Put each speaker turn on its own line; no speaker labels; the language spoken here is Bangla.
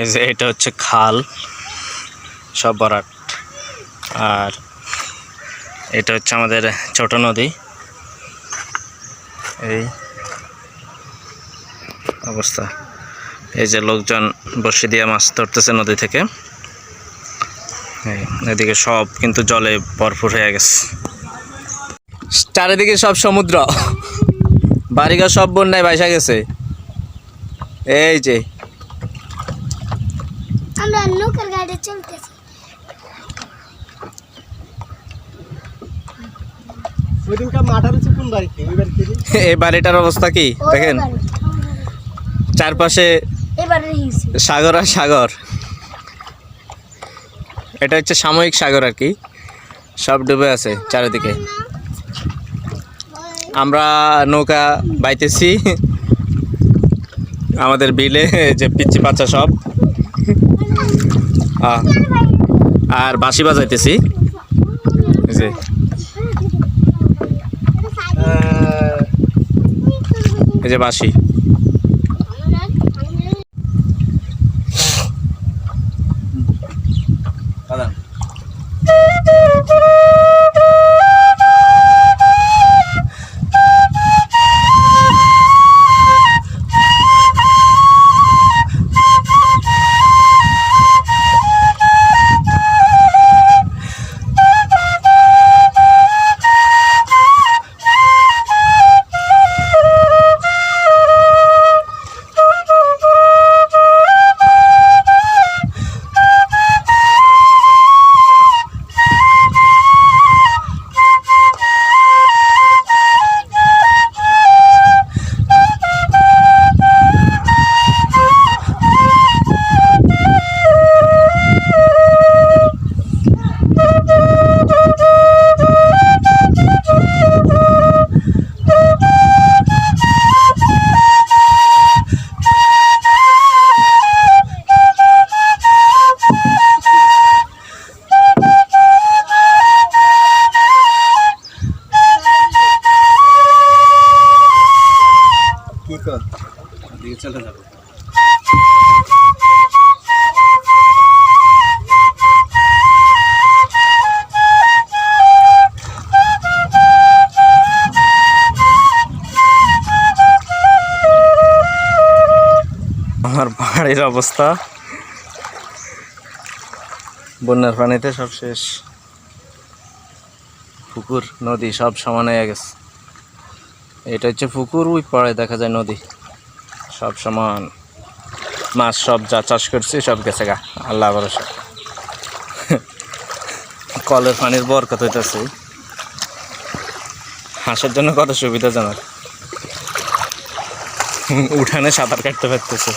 এই যে এটা হচ্ছে খাল, সব বরাট আর এটা হচ্ছে আমাদের ছোট নদী। এই অবস্থা। এই যে লোকজন বসে দিয়ে মাছ ধরতেছে নদী থেকে। এদিকে সব কিন্তু জলে ভরপুর হয়ে গেছে। চারিদিকে সব সমুদ্র। বাড়িঘর সব বন্যায় ভাসা গেছে। এই যে
আমরা নৌকার গাড়ি চলতেছি
এই বাড়িটার অবস্থা কি? দেখেন। চারপাশে সাগর আর সাগর। এটা হচ্ছে সাময়িক সাগর আর কি। সব ডুবে আছে চারিদিকে। আমরা নৌকা বাইতেছি। আমাদের বিলে যে পিচ্ছি পাচ্ছা সব। আর বাঁশি বাজাইতেছি। এই যে। এই যে বাঁশি। আমার বাড়ির অবস্থা। বন্যার পানিতে সব শেষ। পুকুর নদী সব সমান হয়ে গেছে। এটা হচ্ছে পুকুর, ওই পাড়ায় দেখা যায় নদী। সব সমান, মাছ সব যা চাষ করছি সব গেছে গা, আল্লাহ ভরসা। কলের পানির বরকত হইতেছে। হাঁসের জন্য কত সুবিধাজনক। উঠানে সাঁতার কাটতে পারতেছে।